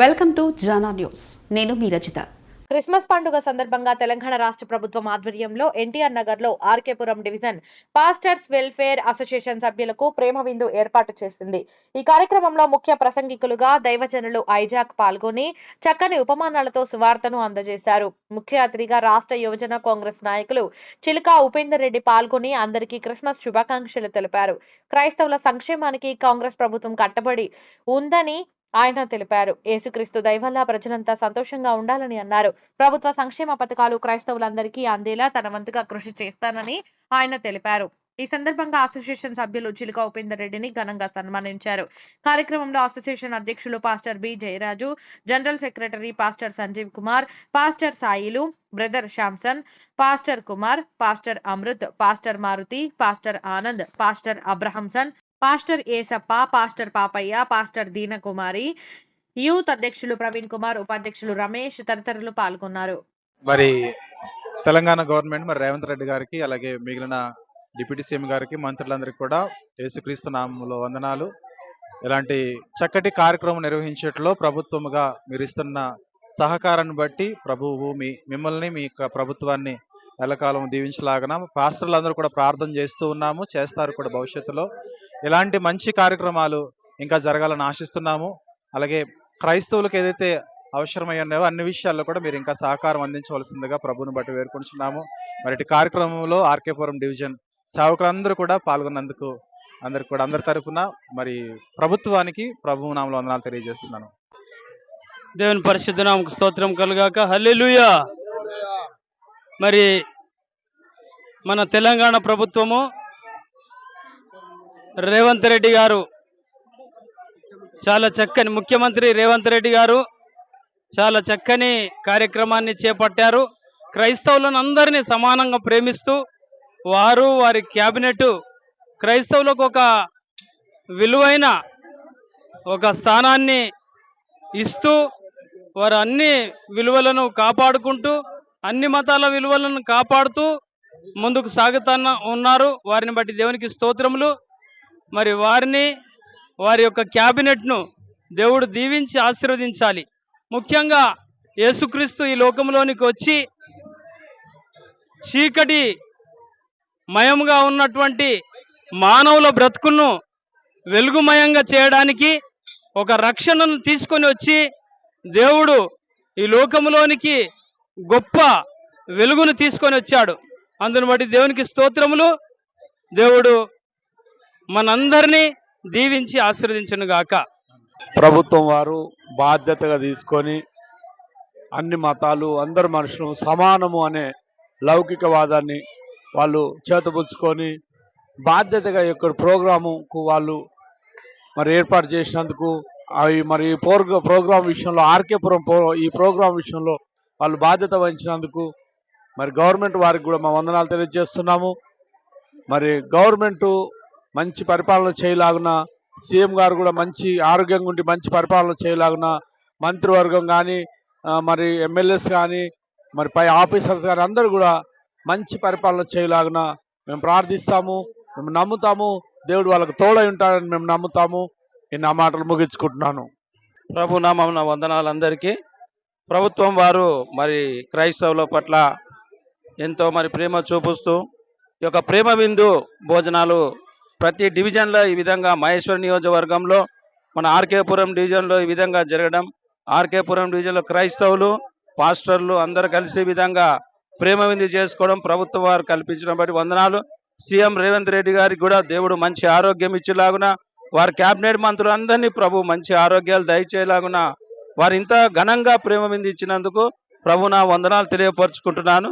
Welcome to Jana news. నేను మీ Rachitha. Christmas పండుగ సందర్భంగా తెలంగాణ రాష్ట్ర ప్రభుత్వం ఆధ్వర్యంలో ఎన్టీఆర్ నగర్లో RK Puram division pastors welfare association సభ్యులకు ప్రేమ విందు ఏర్పాటు చేసింది. ఈ కార్యక్రమంలో ముఖ్య ప్రసంగికులుగా దైవజనులు ఐజాక్ పాల్గొని చక్కని ఉపమానాలతో సువార్తను అందజేశారు. ముఖ్య అతిథిగా రాష్ట్ర యువజన కాంగ్రెస్ నాయకులు చిలుక ఉపేందర్ రెడ్డి పాల్గొని అందరికీ క్రిస్మస్ శుభాకాంక్షలు తెలిపారు. క్రైస్తవుల సంక్షేమానికి కాంగ్రెస్ ప్రభుత్వం కట్టబడి ఉందని ఆయన తెలిపారు. యేసుక్రీస్తు దయవల్ల ప్రజలంతా సంతోషంగా ఉండాలని అన్నారు. ప్రభుత్వ సంక్షేమ పథకాలు క్రైస్తవులందరికీ అందేలా తన వంతుగా కృషి చేస్తానని ఆయన తెలిపారు. ఈ సందర్భంగా అసోసియేషన్ సభ్యులు చిలుక ఉపేందర్ రెడ్డిని ఘనంగా సన్మానించారు. కార్యక్రమంలో అసోసియేషన్ అధ్యక్షులు pastor B Jayaraju general secretary pastor Sanjeev Kumar pastor Sailu brother Samson pastor Kumar pastor Amrit pastor Maruti pastor Anand pastor Abrahamson pastor Yesappa pastor Papaiah pastor Deenakumari youth అధ్యక్షులు ప్రవీణ్ కుమార్ ఉపాధ్యక్షులు రమేష్ తదితరులు పాల్గొన్నారు. మరి తెలంగాణ గవర్నమెంట్ మరి రేవంత్ రెడ్డి గారికి అలాగే మిగిలిన డిప్యూటీ సీఎం గారికి మంత్రులందరికీ కూడా యేసుక్రీస్తు నామంలో వందనాలు. ఇలాంటి చక్కటి కార్యక్రమం నిర్వహించట్లో ప్రభుత్వముగా మీరు ఇస్తున్న సహకారాన్ని బట్టి ప్రభువు మీ మిమ్మల్ని మీ యొక్క ప్రభుత్వాన్ని ఎల్లకాలం దీవించలాగన. పాస్టర్లందరూ కూడా ప్రార్థన చేస్తూ ఉన్నాము చేస్తారు కూడా భవిష్యత్తులో. ఇలాంటి మంచి కార్యక్రమాలు ఇంకా జరగాలని ఆశిస్తున్నాము. అలాగే క్రైస్తవులకు ఏదైతే అవసరమై ఉన్నాయో అన్ని విషయాల్లో కూడా మీరు ఇంకా సహకారం అందించవలసిందిగా ప్రభుని బట్టి వేడుకుంటున్నాము. మరి కార్యక్రమంలో ఆర్కేపురం డివిజన్ సేవకులందరూ కూడా పాల్గొన్నందుకు అందరికి కూడా అందరి తరపున మరి ప్రభుత్వానికి ప్రభు నామలో వందనాలు తెలియజేస్తున్నాను. దేవుని పరిశుద్ధ నామకు స్తోత్రం కలుగాక. హల్లెలూయా! మరి మన తెలంగాణ ప్రభుత్వము రేవంత్ రెడ్డి గారు. చాలా చక్కని ముఖ్యమంత్రి రేవంత్ రెడ్డి గారు. చాలా చక్కని కార్యక్రమాన్ని చేపట్టారు. క్రైస్తవులను అందరినీ సమానంగా ప్రేమిస్తూ వారు వారి క్యాబినెట్ క్రైస్తవులకు ఒక విలువైన ఒక స్థానాన్ని ఇస్తూ వారు అన్ని విలువలను కాపాడుకుంటూ అన్ని మతాల విలువలను కాపాడుతూ ముందుకు సాగుతున్న ఉన్నారు. వారిని బట్టి దేవునికి స్తోత్రములు. మరి వారిని వారి యొక్క క్యాబినెట్ను దేవుడు దీవించి ఆశీర్వదించాలి. ముఖ్యంగా యేసుక్రీస్తు ఈ లోకంలోనికి వచ్చి చీకటి మయంగా ఉన్నటువంటి మానవుల బ్రతుకును వెలుగుమయంగా చేయడానికి ఒక రక్షణను తీసుకొని వచ్చి దేవుడు ఈ లోకములోనికి గొప్ప వెలుగును తీసుకొని వచ్చాడు. అందును బట్టి దేవునికి స్తోత్రములు. దేవుడు మనందరినీ దీవించి ఆశీర్వదించును గాక. ప్రభుత్వం వారు బాధ్యతగా తీసుకొని అన్ని మతాలు అందరు మనుషులు సమానము అనే లౌకికవాదాన్ని వాళ్ళు చేతపుచ్చుకొని బాధ్యతగా యొక్క ప్రోగ్రాముకు వాళ్ళు మరి ఏర్పాటు చేసినందుకు అవి మరి ప్రోగ్రా ప్రోగ్రాం విషయంలో ఆర్కేపురం ఈ ప్రోగ్రాం విషయంలో వాళ్ళు బాధ్యత వహించినందుకు మరి గవర్నమెంట్ వారికి కూడా మా వందనాలు తెలియజేస్తున్నాము. మరి గవర్నమెంటు మంచి పరిపాలన చేయలాగున సీఎం గారు కూడా మంచి ఆరోగ్యంగా ఉండి మంచి పరిపాలన చేయలాగున మంత్రివర్గం కానీ మరి ఎమ్మెల్యేస్ కానీ మరి పై ఆఫీసర్స్ కానీ అందరూ కూడా మంచి పరిపాలన చేయలాగున మేము ప్రార్థిస్తాము మేము నమ్ముతాము దేవుడు వాళ్ళకు తోడై ఉంటాడని మేము నమ్ముతాము. ఈ నా మాటలు ముగించుకుంటున్నాను. ప్రభు నామం వందనాలు అందరికీ ప్రభుత్వం వారు మరి క్రైస్తవుల పట్ల ఎంతో మరి ప్రేమ చూపిస్తూ ఈ యొక్క ప్రేమ విందు భోజనాలు ప్రతి డివిజన్లో ఈ విధంగా మహేశ్వర నియోజకవర్గంలో మన ఆర్కేపురం డివిజన్లో ఈ విధంగా జరగడం ఆర్కేపురం డివిజన్లో క్రైస్తవులు పాస్టర్లు అందరూ కలిసి విధంగా ప్రేమ విందు చేసుకోవడం ప్రభుత్వం వారు కల్పించడం బట్టి వందనాలు. సీఎం రేవంత్ రెడ్డి గారికి కూడా దేవుడు మంచి ఆరోగ్యం ఇచ్చేలాగున వారి కేబినెట్ మంత్రులందరినీ ప్రభు మంచి ఆరోగ్యాలు దయచేలాగున వారు ఇంత ఘనంగా ప్రేమ విందు ఇచ్చినందుకు ప్రభు నా వందనాలు తెలియపరుచుకుంటున్నాను.